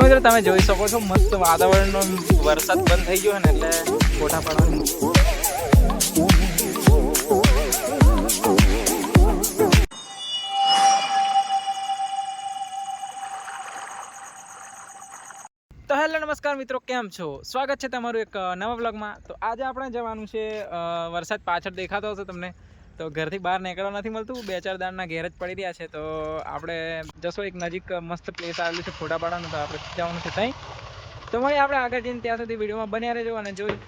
મિત્રો તમે જોઈ શકો છો મસ્ત વાતાવરણનો વરસાદ બંધ થઈ ગયો ને એટલે ફોટા પાડવાની તો હેલો, નમસ્કાર મિત્રો, કેમ છો? સ્વાગત છે તમારું એક નવા બ્લોગમાં તો આજે આપણે જવાનું છે વરસાદ પાછળ દેખાતો હશે તમને. તો ઘરથી બહાર નીકળવા નથી મળતું. બે ચાર દાણના ઘેર જ પડી રહ્યા છે. તો આપણે જશો એક નજીક, મસ્ત પ્લેસ આવેલું છે ફોટા પાડવાનું, તો આપણે જવાનું છે ત્યાં તો મળી આપણે આગળ જઈને ત્યાં સુધી વિડીયોમાં બન્યા રહેજો અને જોઈ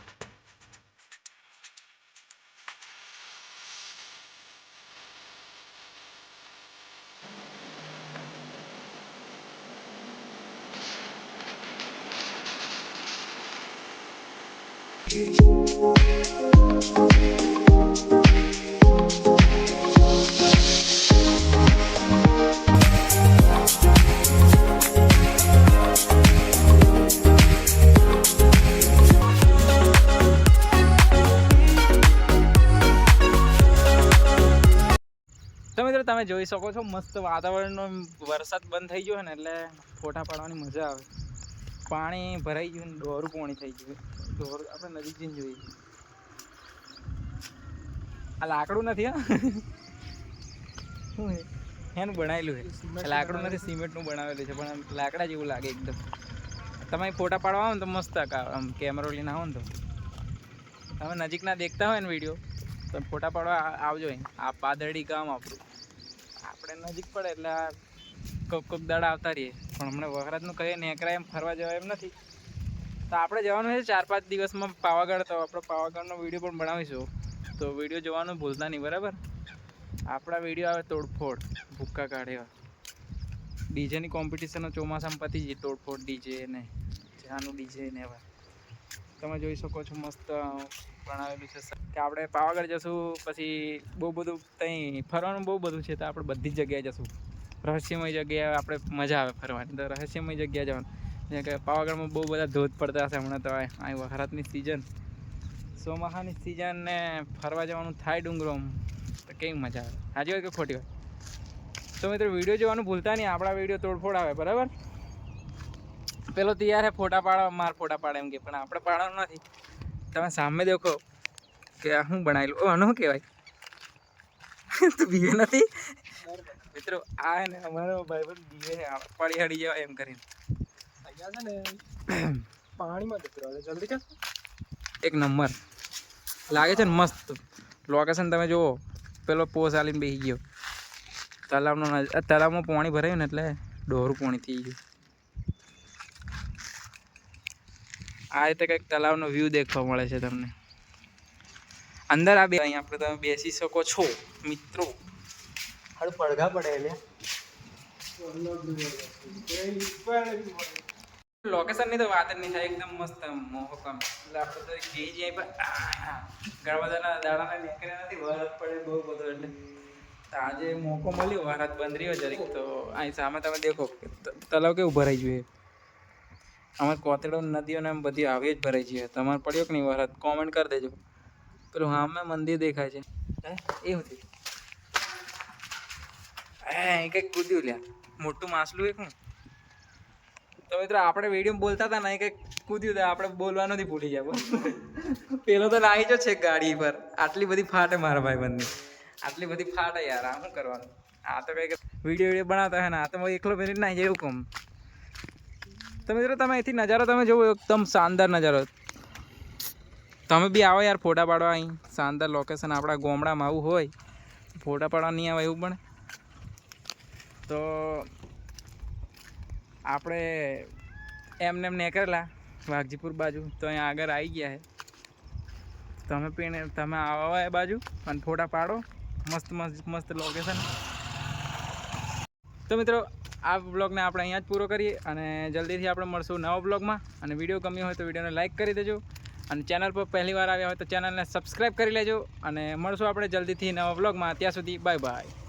તો મિત્રો તમે જોઈ શકો છો મસ્ત વાતાવરણનો વરસાદ બંધ થઈ ગયો ને એટલે ફોટા પાડવાની મજા આવે. પાણી ભરાઈ ગયું ને દોરું પોણી થઈ ગયું. દોરું આપણે નદી જઈને જોઈએ. આ લાકડું નથી હા? શું એનું બનાવેલું છે. લાકડું નથી સિમેન્ટનું બનાવેલું છે પણ લાકડા જેવું લાગે એકદમ. તમે ફોટા પાડવા આવો ને તો મસ્ત આમ કેમેરો લઈને આવો ને તો. તમે નજીકના દેખતા હોય ને વીડિયો તો ફોટા પાડવા આવજો આ પાદરડી ગામ આપણું. આપણે નજીક પડે એટલે આ કોક કોક દાડા આવતા રહીએ. પણ હમણાં વખરાતનું કહીએ નેકરા એમ ફરવા જવાય એમ નથી. તો આપણે જવાનું છે ચાર પાંચ દિવસમાં પાવાગઢ. તો આપણે પાવાગઢનો વીડિયો પણ બનાવીશું. તો વીડિયો જોવાનું ભૂલતા નહીં, બરાબર? આપણા વીડિયો આવે તોડફોડ. ભૂક્કા કાઢે ડીજેની કોમ્પિટિશનો ચોમાસામાં પતી જઈ તોડફોડ ડીજે ને. જાનું ડીજે ને એવા. તમે જોઈ શકો છો મસ્ત ભણાવેલું છે કે આપણે પાવાગઢ જશું, પછી બહુ બધું ત્યાં ફરવાનું બહુ બધું છે, તો આપણે બધી જ જગ્યાએ જશું. રહસ્યમય જગ્યાએ આપણે મજા આવે ફરવાની. તો રહસ્યમય જગ્યાએ જવાનું. જેમ કે પાવાગઢમાં બહુ બધા ધોધ પડતા હશે, હમણાં તો આ વખરાતની સિઝન ચોમાસાની સિઝન ને ફરવા જવાનું થાય ડુંગરોમ. તો કેવી મજા આવે? સાચી વાત કે ખોટી વાત? તો મિત્રો વીડિયો જોવાનું ભૂલતા નહીં. આપણા વીડિયો તોડફોડ આવે, બરાબર? પેલો તૈયાર હે ફોટા પાડો માર ફોટા પાડે એમ કે પણ આપણે પાડવાનું નથી. તમે સામે દેખો કે આ હું બનાવેલું? ઓ આનું શું કહેવાય? તું બીવે નથી? મિત્રો આ ને અમારો ભાઈ બીવે પડી હડી જવાય એમ કરીને. અહીંયા છે ને પાણીમાં જતો. જલ્દી ચાલ. એક નંબર. લાગે છે ને મસ્ત. લોકેશન તમે જુઓ પેલો પોસ આલીને બેસી ગયો. તલાવનો તલાવમાં પાણી ભરાયું ને એટલે ડોરું પાણી થઈ ગયું. આ રીતે કંઈક તલાવનો વ્યૂ દેખવા મળે છે તમને. અંદર આ બે અહીં આપણે તમે બેસી શકો છો મિત્રો. હાલ પડઘા પડે એટલે. લોકેશનની તો વાત જ નહીં થાય એકદમ મસ્ત મોહકમ. એટલે આપણે તો જઈ જઈએ પણ ઘણા બધાના દાડાના નીકળ્યા નથી વરસ પડે બહુ બધો એટલે. આજે મોકો મળ્યો વરસાદ બંધ રહ્યો જરીક તો અહીં સામે તમે દેખો તલાવ કેવું ભરાઈ ગયું અમારે કોતડો નદીઓ ને એમ બધી આવી જ ભરાઈ છે. તમારે પડ્યો કે નહીં વરસાદ? કોમેન્ટ કરી દેજો. પેલું હામે મંદિર દેખાય છે. એ હે એ કંઈક કૂદ્યું લ્યા. મોટું માસલું એક તો મિત્રો, આપણે વીડિયો બોલતા હતા ને એ કંઈક કૂદ્યું હતું આપણે બોલવાનું નથી ભૂલી જાય પેલો તો નાહી જો છે ગાડી પર. આટલી બધી ફાટે મારા ભાઈ બંધની આટલી બધી ફાટે યાર, આ શું કરવાનું? આ તો કંઈક વીડિયો વીડિયો બનાવતા હોય ને, આ તો એકલો નાહી જાય એવું કમ. તો મિત્રો, તમે અહીંથી નજારો તમે જોવો, એકદમ શાનદાર નજારો. તમે બી આવો યાર ફોટા પાડવા અહીં. શાનદાર લોકેશન આપણા ગામડામાં આવું હોય. ફોટા પાડવા નહીં આવે એવું પણ. તો આપણે એમને એમ નીકળેલા, વાઘજીપુર બાજુ. તો અહીંયા આગળ આવી ગયા છે. તમે પણ તમે આવો એ બાજુ અને ફોટા પાડો. મસ્ત મસ્ત મસ્ત લોકેશન તો મિત્રો આ બ્લોગને આપણે અહીંયા જ પૂરો કરીએ અને જલ્દીથી આપણે મળશું નવા બ્લોગમાં અને વીડિયો ગમ્યો હોય તો વિડીયોને લાઇક કરી દેજો. અને ચેનલ પર પહેલી વાર આવ્યા હોય તો ચેનલને સબસ્ક્રાઈબ કરી લેજો. અને મળશું આપણે જલ્દીથી નવા બ્લોગમાં ત્યાં સુધી બાય બાય